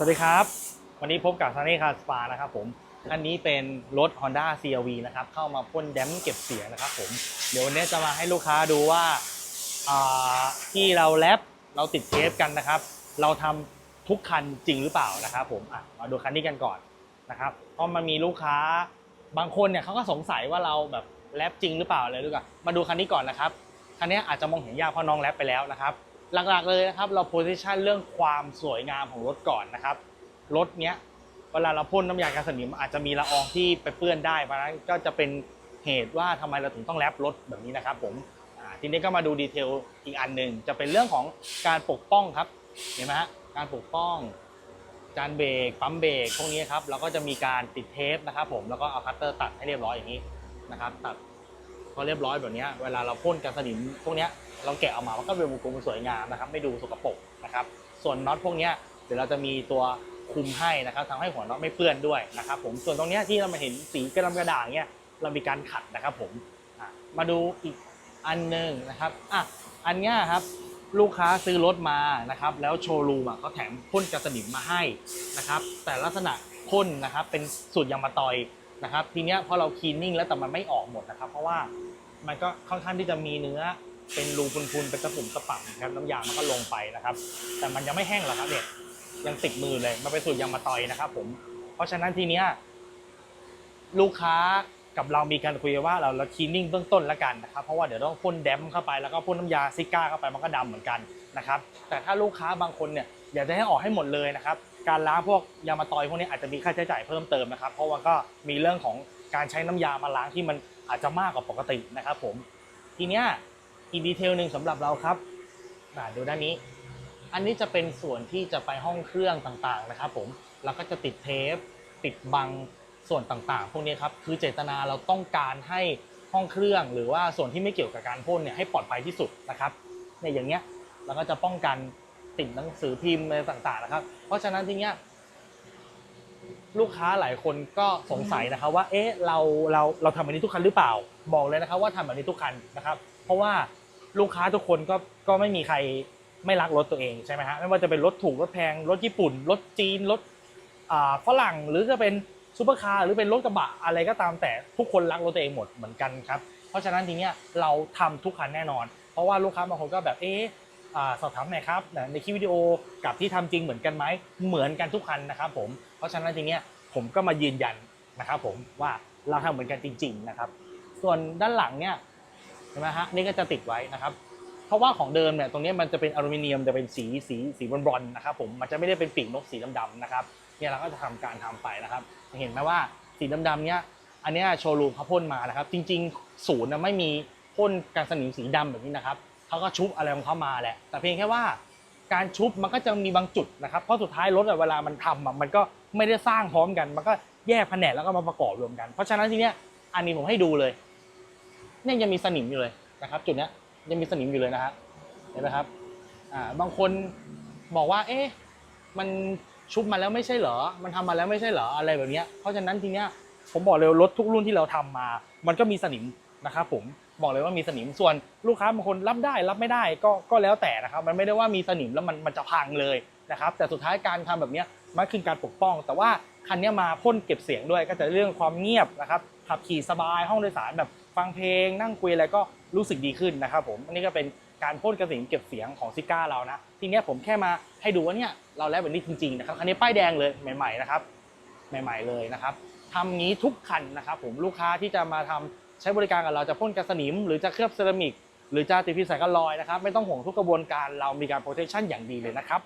สวัสดีครับ วันนี้พบกับซันนี่คาสปานะครับผม อันนี้เป็นรถ Honda CRV นะครับ เข้ามาพ่นแดมเก็บเสียงนะครับผม เดี๋ยววันนี้จะมาให้ลูกค้าดูว่าาที่เราแรปเราติดเทปกันนะครับ เราทำทุกคันจริงหรือเปล่านะครับผมมาดูคันนี้กันก่อนนะครับ เพราะมันมีลูกค้าบางคนเนี่ยเขาก็สงสัยว่าเราแบบแรปจริงหรือเปล่าอะไรหรือเปล่ามาดูคันนี้ก่อนนะครับ คันนี้อาจจะมองเห็นยากเพราะน้องแรปไปแล้วนะครับ หลักๆเลยนะครับ เราโพสิชันเรื่องความสวยงามของรถก่อนนะครับ รถเนี้ยเวลาเราพ่นน้ำยากันสนิมอาจจะมีละอองที่ไปเปื้อนได้เพราะฉะนั้นก็จะเป็นเหตุว่าทำไมเราถึงต้องแรปรถแบบนี้นะครับ ผมทีนี้ก็มาดูดีเทลอีกอันหนึ่งจะเป็นเรื่องของการปกป้องครับ เห็นไหมฮะการปกป้อง จานเบรกปั๊มเบรกพวกนี้ครับเราก็จะมีการติดเทปนะครับ ผมแล้วก็เอาคัตเตอร์ตัดให้เรียบร้อยอย่างนี้นะครับ ตัด พอเรียบร้อยแบบนี้เวลาเราพ่นกันสนิมพวกนี้เราแกะออกมามันก็เป็นวงกลมสวยงามนะครับ ไม่ดูสกปรกนะครับ ส่วนน็อตพวกนี้เดี๋ยวเราจะมีตัวคุมให้นะครับทำให้หัวน็อตไม่เปื้อนด้วยนะครับผมส่วนตรงนี้ที่เรามาเห็นสีกระดำกระด่างเนี้ยเรามีการขัดนะครับผมมาดูอีกอันหนึ่งนะครับอะอันนี้ครับลูกค้าซื้อรถมานะครับ แล้วโชว์รูมอะเขาแถมพ่นกันสนิมมาให้นะครับ แต่ลักษณะพ่นนะครับเป็นสูตรยางมาตอย นะครับทีเนี้ยพอเราคีนนิ่งแล้วแต่มันไม่ออกหมดนะครับ เพราะว่ามันก็ค่อนข้างที่จะมีเนื้อเป็นรูพุนๆเป็นตะปุ่มตะป่ำนะครับน้ำยามันก็ลงไปนะครับ แต่มันยังไม่แห้งหรอกครับเนี่ยยังติดมือเลยมันเป็นสูตรยางมาตอยนะครับ ผม เพราะฉะนั้นทีเนี้ยลูกค้ากับเรามีการคุยว่าเราเราคีนนิ่งเบื้องต้นแล้วกันนะครับเพราะว่าเดี๋ยวต้องพ่นแดมเข้าไปแล้วก็พ่นน้ำยาซิก้าเข้าไปมันก็ดำเหมือนกัน นะครับ แต่ถ้าลูกค้าบางคนเนี่ยอยากจะให้ออกให้หมดเลยนะครับ การล้างพวกยางมาตอยพวกนี้อาจจะมีค่าใช้จ่ายเพิ่มเติมนะครับ เพราะว่าก็มีเรื่องของการใช้น้ำยามาล้างที่มันอาจจะมากกว่าปกตินะครับ ผม ทีเนี้ยอีกดีเทลหนึ่งสำหรับเราครับอ่าดูด้านนี้ อันนี้จะเป็นส่วนที่จะไปห้องเครื่องต่างๆนะครับ ผม แล้วก็จะติดเทปปิดบังส่วนต่างๆ พวกนี้ครับ คือเจตนาเราต้องการให้ห้องเครื่องหรือว่าส่วนที่ไม่เกี่ยวกับการพ่นเนี่ยให้ปลอดภัยที่สุดนะครับเนี่ยอย่างเงี้ย เราก็จะป้องกันติดหนังสือพิมพ์อะไรต่างๆนะครับ เพราะฉะนั้นทีเนี้ยลูกค้าหลายคนก็สงสัยนะครับว่า เอ๊ะ เราเราเราทำแบบนี้ทุกคันหรือเปล่า บอกเลยนะครับว่าทำแบบนี้ทุกคันนะครับ เพราะว่าลูกค้าทุกคนก็ก็ไม่มีใครไม่รักรถตัวเองใช่ไหมฮะไม่ว่าจะเป็นรถถูกรถแพงรถญี่ปุ่น รถจีนรถอ่าฝรั่งหรือจะเป็นซูเปอร์คาร์หรือเป็นรถกระบะอะไรก็ตามแต่ทุกคนรักรถตัวเองหมดเหมือนกันครับเพราะฉะนั้นทีเนี้ยเราทำทุกคันแน่นอน เพราะว่าลูกค้าบางคนก็แบบเอ๊ะ สอบถามหน่อยครับในคลิปวิดีโอกับที่ทำจริงเหมือนกันไหมเหมือนกันทุกคันนะครับผมเพราะฉะนั้นทีเนี้ยผมก็มายืนยันนะครับผมว่าเราทำเหมือนกันจริง ๆนะครับ ส่วนด้านหลังเนี่ยเห็นไหมฮะนี่ก็จะติดไว้นะครับ เพราะว่าของเดิมเนี่ยตรงนี้มันจะเป็นอลูมิเนียมจะเป็นสีสีสีบรอนๆนะครับผมมันจะไม่ได้เป็นปีกนกสีดำๆนะครับเนี่ยเราก็จะทำการทำไปนะครับ เห็นไหมว่าสีดำๆเนี่ยอันนี้โชว์รูมเขาพ่นมานะครับ จริง ๆ ศูนย์นะไม่มีพ่นกันสนิมสีดำแบบนี้นะครับ เขาก็ชุบอะไรของเขามาแหละ แต่เพียงแค่ว่าการชุบมันก็จะมีบางจุดนะครับ เพราะสุดท้ายรถเวลามันทำมันก็ไม่ได้สร้างพร้อมกัน มันก็แยกแผนกแล้วก็มาประกอบรวมกัน เพราะฉะนั้นทีเนี้ยอันนี้ผมให้ดูเลย เนี่ยยังมีสนิมอยู่เลยนะครับ จุดเนี้ยยังมีสนิมอยู่เลยนะฮะเห็นไหมครับอ่าบางคนบอกว่า เอ๊ะมันชุบมาแล้วไม่ใช่เหรอ มันทำมาแล้วไม่ใช่เหรออะไรแบบเนี้ยเพราะฉะนั้นทีเนี้ยผมบอกเลยรถทุกรุ่นที่เราทำมา มันก็มีสนิมนะครับผม บอกเลยว่ามีสนิมส่วนลูกค้าบางคนรับได้รับไม่ได้ก็ก็แล้วแต่นะครับ มันไม่ได้ว่ามีสนิมแล้วมันมันจะพังเลยนะครับ แต่สุดท้ายการทำแบบนี้มันคือการปกป้อง แต่ว่าคันนี้มาพ่นเก็บเสียงด้วยก็จะเรื่องความเงียบนะครับขับขี่สบายห้องโดยสารแบบฟังเพลง นั่งคุยอะไรก็รู้สึกดีขึ้นนะครับผมอันนี้ก็เป็นการพ่นกระสินเก็บเสียงของซิก้าเรานะทีนี้ผมแค่มาให้ดูว่าเนี่ยเราแล้วแบบนี้จริงๆนะครับคันนี้ป้ายแดงเลยใหม่ ๆนะครับ ใหม่ ๆเลยนะครับทำงี้ทุกคันนะครับผมลูกค้าที่จะมาทำ ใช้บริการกับเราจะพ่นกันสนิม หรือจะเคลือบเซรามิก หรือจะติดพิษสายกันลอยนะครับ ไม่ต้องห่วงทุกกระบวนการเรามีการโปรเทคชั่นอย่างดีเลยนะครับ